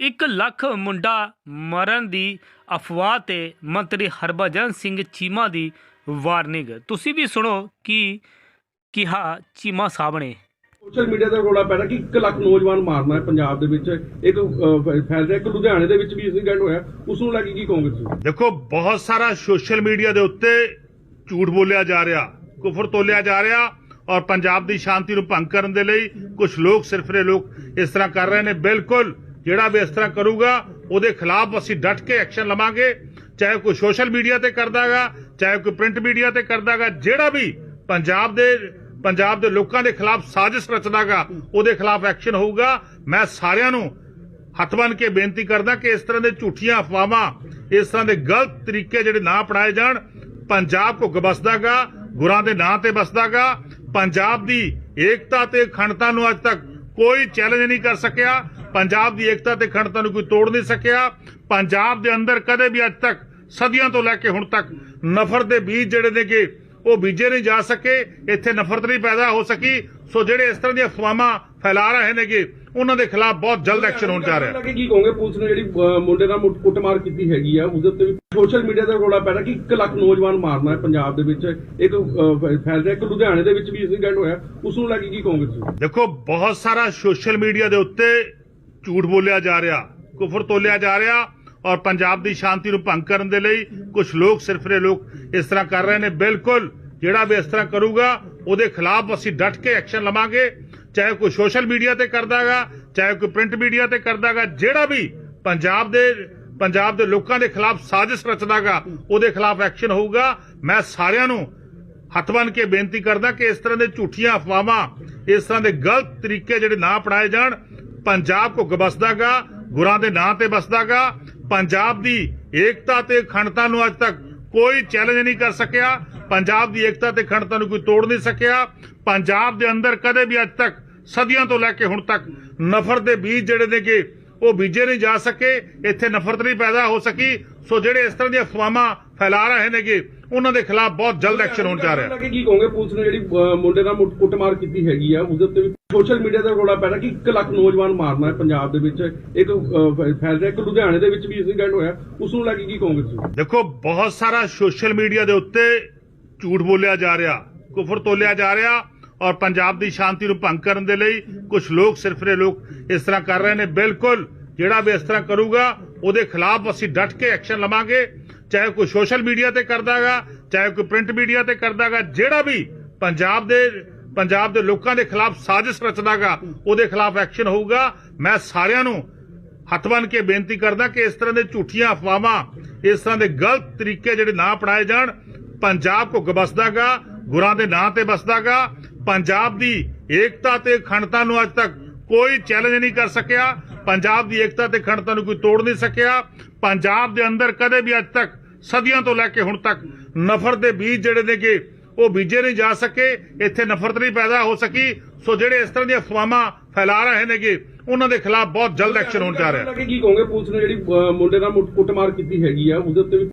1 ਲੱਖ ਮੁੰਡਾ ਮਰਨ ਦੀ ਅਫਵਾਹ ਤੇ ਮੰਤਰੀ ਹਰਭਜਨ ਸਿੰਘ ਚੀਮਾ ਦੀ ਵਾਰਨਿੰਗ। ਤੁਸੀਂ ਵੀ ਸੁਣੋ ਕੀ ਕਿਹਾ ਚੀਮਾ ਸਾਹਿਬ ਨੇ। ਸੋਸ਼ਲ ਮੀਡੀਆ ਤੇ ਰੋਲਾ ਪੈ ਰਿਹਾ ਕਿ 1 ਲੱਖ ਨੌਜਵਾਨ ਮਾਰਨਾ ਹੈ ਪੰਜਾਬ ਦੇ ਵਿੱਚ। ਫੈ- ਫੈਲ ਰਿਹਾ ਇੱਕ ਲੁਧਿਆਣੇ ਦੇ ਵਿੱਚ ਵੀ ਇੰਸੀਡੈਂਟ ਹੋਇਆ। ਉਸ ਨੂੰ ਲੈ ਕੇ ਕੀ ਕਹੋਗੇ ਤੁਸੀਂ? ਦੇਖੋ ਬਹੁਤ ਸਾਰਾ ਸੋਸ਼ਲ ਮੀਡੀਆ ਦੇ ਉੱਤੇ ਝੂਠ ਬੋਲਿਆ ਜਾ ਰਿਹਾ ਕੁਫਰ ਤੋਲਿਆ ਜਾ ਰਿਹਾ ਔਰ ਪੰਜਾਬ ਦੀ ਸ਼ਾਂਤੀ ਨੂੰ ਭੰਗ ਕਰਨ ਦੇ ਲਈ ਕੁਝ ਲੋਕ ਸਿਰਫਰੇ ਲੋਕ ਇਸ ਤਰ੍ਹਾਂ ਕਰ ਰਹੇ ਨੇ। ਬਿਲਕੁਲ ਜਿਹੜਾ ਵੀ ਇਸ ਤਰ੍ਹਾਂ ਕਰੂਗਾ, ਉਹਦੇ ਖਿਲਾਫ ਅਸੀਂ ਡਟ ਕੇ ਐਕਸ਼ਨ ਲਵਾਂਗੇ। ਚਾਹੇ ਕੋਈ ਸੋਸ਼ਲ ਮੀਡੀਆ ਤੇ ਕਰਦਾਗਾ, ਚਾਹੇ ਕੋਈ ਪ੍ਰਿੰਟ ਮੀਡੀਆ ਤੇ ਕਰਦਾਗਾ, ਜਿਹੜਾ ਵੀ ਪੰਜਾਬ ਦੇ ਪੰਜਾਬ ਦੇ ਲੋਕਾਂ ਦੇ ਖਿਲਾਫ ਸਾਜ਼ਿਸ਼ ਰਚਦਾਗਾ, ਉਹਦੇ ਖਿਲਾਫ ਐਕਸ਼ਨ ਹੋਊਗਾ। ਮੈਂ ਸਾਰਿਆਂ ਨੂੰ ਹੱਥ ਬੰਨ ਕੇ ਬੇਨਤੀ ਕਰਦਾ ਕਿ ਇਸ ਤਰ੍ਹਾਂ ਦੇ ਝੂਠੀਆਂ ਅਫਵਾਹਾਂ, ਇਸ ਤਰ੍ਹਾਂ ਦੇ ਗਲਤ ਤਰੀਕੇ ਜਿਹੜੇ ਨਾ ਅਪਣਾਏ ਜਾਣ, ਪੰਜਾਬ ਕੋ ਗਬਸਦਾਗਾ ਗੁਰਾਂ ਦੇ ਨਾਂ ਤੇ ਬਸਦਾਗਾ ਪੰਜਾਬ ਦੀ ਏਕਤਾ ਤੇ ਅਖੰਡਤਾ ਨੂੰ ਅੱਜ ਤੱਕ ਕੋਈ ਚੈਲੰਜ ਨਹੀਂ ਕਰ ਸਕਿਆ। ਪੰਜਾਬ ਦੀ ਏਕਤਾ ਤੇ ਅਖੰਡਤਾ ਨੂੰ ਕੋਈ ਤੋੜ ਨਹੀਂ ਸਕਿਆ। ਪੰਜਾਬ ਦੇ ਅੰਦਰ ਕਦੇ ਵੀ ਅੱਜ ਤੱਕ, ਸਦੀਆਂ ਤੋਂ ਲੈ ਕੇ ਹੁਣ ਤੱਕ ਨਫ਼ਰਤ ਦੇ ਬੀਜ ਜਿਹੜੇ ਨੇਗੇ, ਉਹ ਬੀਜੇ ਨਹੀਂ ਜਾ ਸਕੇ। ਇੱਥੇ ਨਫ਼ਰਤ ਨਹੀਂ ਪੈਦਾ ਹੋ ਸਕੀ। ਸੋ ਜਿਹੜੇ ਇਸ ਤਰ੍ਹਾਂ ਦੀਆਂ ਅਫਵਾਹਾਂ ਫੈਲਾ ਰਹੇ ਨੇਗੇ ਉਹਨਾਂ ਦੇ ਖਿਲਾਫ ਬਹੁਤ ਜਲਦ ਐਕਸ਼ਨ ਹੋਣ ਜਾ ਰਿਹਾ। ਲੈ ਕੇ ਕਹੋਗੇ ਪੁਲਿਸ ਨੇ ਜਿਹੜੀ ਮੁੰਡੇ ਨਾਲ ਕੁੱਟਮਾਰ ਕੀਤੀ ਹੈਗੀ ਆ ਉਹਦੇ ਉੱਤੇ ਵੀ ਸੋਸ਼ਲ ਮੀਡੀਆ ਤੇ ਰੋਲਾ ਪੈ ਰਿਹਾ ਕਿ 1 ਲੱਖ ਨੌਜਵਾਨ ਮਾਰਨਾ ਹੈ ਪੰਜਾਬ ਦੇ ਵਿੱਚ। ਇੱਕ ਫੈਲ ਰਿਹਾ ਇੱਕ ਲੁਧਿਆਣੇ ਦੇ ਵਿੱਚ ਵੀ ਇੰਸੀਡੈਂਟ ਹੋਇਆ। ਉਸ ਨੂੰ ਲੈ ਕੇ ਕੀ ਕਹੋਗੇ ਤੁਸੀਂ ਦੇਖੋ ਬਹੁਤ ਸਾਰਾ ਸੋਸ਼ਲ ਮੀਡੀਆ ਦੇ ਉੱਤੇ ਝੂਠ ਬੋਲਿਆ ਜਾ ਰਿਹਾ ਕੁਫਰ ਤੋਲਿਆ ਜਾ ਰਿਹਾ ਔਰ ਪੰਜਾਬ ਦੀ ਸ਼ਾਂਤੀ ਨੂੰ ਭੰਗ ਕਰਨ ਦੇ ਲਈ ਕੁਝ ਲੋਕ ਸਿਰਫਰੇ ਲੋਕ ਇਸ ਤਰ੍ਹਾਂ ਕਰ ਰਹੇ ਨੇ। ਬਿਲਕੁਲ ਜਿਹੜਾ ਵੀ ਇਸ ਤਰ੍ਹਾਂ ਕਰੂਗਾ ਉਹਦੇ ਖਿਲਾਫ ਅਸੀਂ ਡਟ ਕੇ ਐਕਸ਼ਨ ਲਵਾਂਗੇ। ਚਾਹੇ ਕੋਈ ਸੋਸ਼ਲ ਮੀਡੀਆ ਤੇ ਕਰਦਾਗਾ, ਚਾਹੇ ਕੋਈ ਪ੍ਰਿੰਟ ਮੀਡੀਆ ਤੇ ਕਰਦਾਗਾ, ਜਿਹੜਾ ਵੀ ਪੰਜਾਬ ਦੇ ਪੰਜਾਬ ਦੇ ਲੋਕਾਂ ਦੇ ਖਿਲਾਫ ਸਾਜ਼ਿਸ਼ ਰਚਦਾਗਾ, ਉਹਦੇ ਖਿਲਾਫ ਐਕਸ਼ਨ ਹੋਊਗਾ। ਮੈਂ ਸਾਰਿਆਂ ਨੂੰ ਹੱਥ ਬੰਨ ਕੇ ਬੇਨਤੀ ਕਰਦਾ ਕਿ ਇਸ ਤਰ੍ਹਾਂ ਦੇ ਝੂਠੀਆਂ ਅਫਵਾਹਾਂ, ਇਸ ਤਰ੍ਹਾਂ ਦੇ ਗਲਤ ਤਰੀਕੇ ਜਿਹੜੇ ਨਾ ਅਪਣਾਏ ਜਾਣ, ਪੰਜਾਬ ਕੋ ਗਬਸਦਾਗਾ, ਗੁਰਾਂ ਦੇ ਨਾਂ ਤੇ ਬਸਦਾਗਾ। ਪੰਜਾਬ ਦੀ ਏਕਤਾ ਤੇ ਅਖੰਡਤਾ ਨੂੰ ਅੱਜ ਤੱਕ ਕੋਈ ਚੈਲੰਜ ਨਹੀਂ ਕਰ ਸਕਿਆ। ਪੰਜਾਬ ਦੀ ਏਕਤਾ ਤੇ ਅਖੰਡਤਾ ਨੂੰ ਕੋਈ ਤੋੜ ਨਹੀਂ ਸਕਿਆ। ਪੰਜਾਬ ਦੇ ਅੰਦਰ ਕਦੇ ਵੀ ਅੱਜ ਤੱਕ ਸਦੀਆਂ ਤੋਂ ਲੈ ਕੇ ਹੁਣ ਤੱਕ ਨਫ਼ਰਤ ਦੇ ਬੀਜ ਜਿਹੜੇ ਨੇਗੇ ਉਹ ਬੀਜੇ ਨਹੀਂ ਜਾ ਸਕੇ ਇੱਥੇ ਨਫ਼ਰਤ ਨਹੀਂ ਪੈਦਾ ਹੋ ਸਕੀ। ਸੋ ਜਿਹੜੇ ਇਸ ਤਰ੍ਹਾਂ ਦੀਆਂ ਅਫਵਾਹਾਂ ਫੈਲਾ ਰਹੇ ਨੇਗੇ ਉਹਨਾਂ ਦੇ ਖਿਲਾਫ ਬਹੁਤ ਜਲਦ ਐਕਸ਼ਨ ਹੋਣ ਜਾ ਰਿਹਾ। ਕੇ ਕੀ ਕਹੋਗੇ ਪੁਲਿਸ ਨੇ ਜਿਹੜੀ ਮੁੰਡੇ ਨਾਲ ਕੁੱਟਮਾਰ ਕੀਤੀ ਹੈਗੀ ਆ ਉਹਦੇ ਉੱਤੇ ਵੀ ਸੋਸ਼ਲ ਮੀਡੀਆ ਤੇ ਰੋਲਾ ਪੈ ਰਿਹਾ ਕਿ 1 ਲੱਖ ਨੌਜਵਾਨ ਮਾਰਨਾ ਹੈ ਪੰਜਾਬ ਦੇ ਵਿੱਚ। ਇੱਕ ਫੈਲ ਰਿਹਾ ਇੱਕ ਲੁਧਿਆਣੇ ਦੇ ਵਿੱਚ ਵੀ ਇੰਸੀਡੈਂਟ ਹੋਇਆ। ਉਸ ਨੂੰ ਲੈ ਕੇ ਕੀ ਕਹੋਗੇ ਤੁਸੀਂ ਦੇਖੋ ਬਹੁਤ ਸਾਰਾ ਸੋਸ਼ਲ ਮੀਡੀਆ ਦੇ ਉੱਤੇ ਝੂਠ ਬੋਲਿਆ ਜਾ ਰਿਹਾ, ਕੁਫਰ ਤੋਲਿਆ ਜਾ ਰਿਹਾ ਔਰ ਪੰਜਾਬ ਦੀ ਸ਼ਾਂਤੀ ਨੂੰ ਭੰਗ ਕਰਨ ਦੇ ਲਈ ਕੁਝ ਲੋਕ ਸਿਰਫਰੇ ਲੋਕ ਇਸ ਤਰ੍ਹਾਂ ਕਰ ਰਹੇ ਨੇ। ਬਿਲਕੁਲ, ਜਿਹੜਾ ਵੀ ਇਸ ਤਰ੍ਹਾਂ ਕਰੂਗਾ, ਉਹਦੇ ਖਿਲਾਫ ਅਸੀਂ ਡਟ ਕੇ ਐਕਸ਼ਨ ਲਵਾਂਗੇ। ਚਾਹੇ ਕੋਈ ਸੋਸ਼ਲ ਮੀਡੀਆ ਤੇ ਕਰਦਾਗਾ, ਚਾਹੇ ਕੋਈ ਪ੍ਰਿੰਟ ਮੀਡੀਆ ਤੇ ਕਰਦਾਗਾ, ਜਿਹੜਾ ਵੀ ਪੰਜਾਬ ਦੇ ਪੰਜਾਬ ਦੇ ਲੋਕਾਂ ਦੇ ਖਿਲਾਫ ਸਾਜ਼ਿਸ਼ ਰਚਦਾਗਾ, ਉਹਦੇ ਖਿਲਾਫ ਐਕਸ਼ਨ ਹੋਊਗਾ। ਮੈਂ ਸਾਰਿਆਂ ਨੂੰ ਹੱਥ ਬੰਨ ਕੇ ਬੇਨਤੀ ਕਰਦਾ ਕਿ ਇਸ ਤਰ੍ਹਾਂ ਦੇ ਝੂਠੀਆਂ ਅਫਵਾਹਾਂ, ਇਸ ਤਰ੍ਹਾਂ ਦੇ ਗਲਤ ਤਰੀਕੇ ਜਿਹੜੇ ਨਾ ਅਪਣਾਏ ਜਾਣ ਪੰਜਾਬ ਕੋ ਗਬਸਦਾਗਾ ਗੁਰਾਂ ਦੇ ਨਾਂ ਤੇ ਬਸਦਾਗਾ ਪੰਜਾਬ ਦੀ ਏਕਤਾ ਤੇ ਅਖੰਡਤਾ ਨੂੰ ਅੱਜ ਤੱਕ ਕੋਈ ਚੈਲੰਜ ਨਹੀਂ ਕਰ ਸਕਿਆ। ਪੰਜਾਬ ਦੀ ਏਕਤਾ ਤੇ ਅਖੰਡਤਾ ਨੂੰ ਕੋਈ ਤੋੜ ਨਹੀਂ ਸਕਿਆ। ਪੰਜਾਬ ਦੇ ਅੰਦਰ ਕਦੇ ਵੀ ਅੱਜ ਤੱਕ, ਸਦੀਆਂ ਤੋਂ ਲੈ ਕੇ ਹੁਣ ਤੱਕ ਨਫ਼ਰਤ ਦੇ ਬੀਜ ਜਿਹੜੇ ਨੇਗੇ ਉਹ ਬੀਜੇ ਨਹੀਂ ਜਾ ਸਕੇ, ਇੱਥੇ ਨਫ਼ਰਤ ਨਹੀਂ ਪੈਦਾ ਹੋ ਸਕੀ। ਸੋ ਜਿਹੜੇ ਇਸ ਤਰ੍ਹਾਂ ਦੀਆਂ ਅਫਵਾਹਾਂ ਫੈਲਾ ਰਹੇ ਨੇਗੇ ਉਹਨਾਂ ਦੇ ਖਿਲਾਫ ਬਹੁਤ ਜਲਦ ਐਕਸ਼ਨ ਹੋਣ ਜਾ ਰਿਹਾ ਲੈ ਕੀ ਕਹੋਗੇ ਪੁਲਿਸ ਨੇ ਜਿਹੜੀ ਮੁੰਡੇ ਨਾਲ ਕੁੱਟਮਾਰ ਕੀਤੀ ਹੈਗੀ ਆ, ਉਹਦੇ ਉੱਤੇ ਵੀ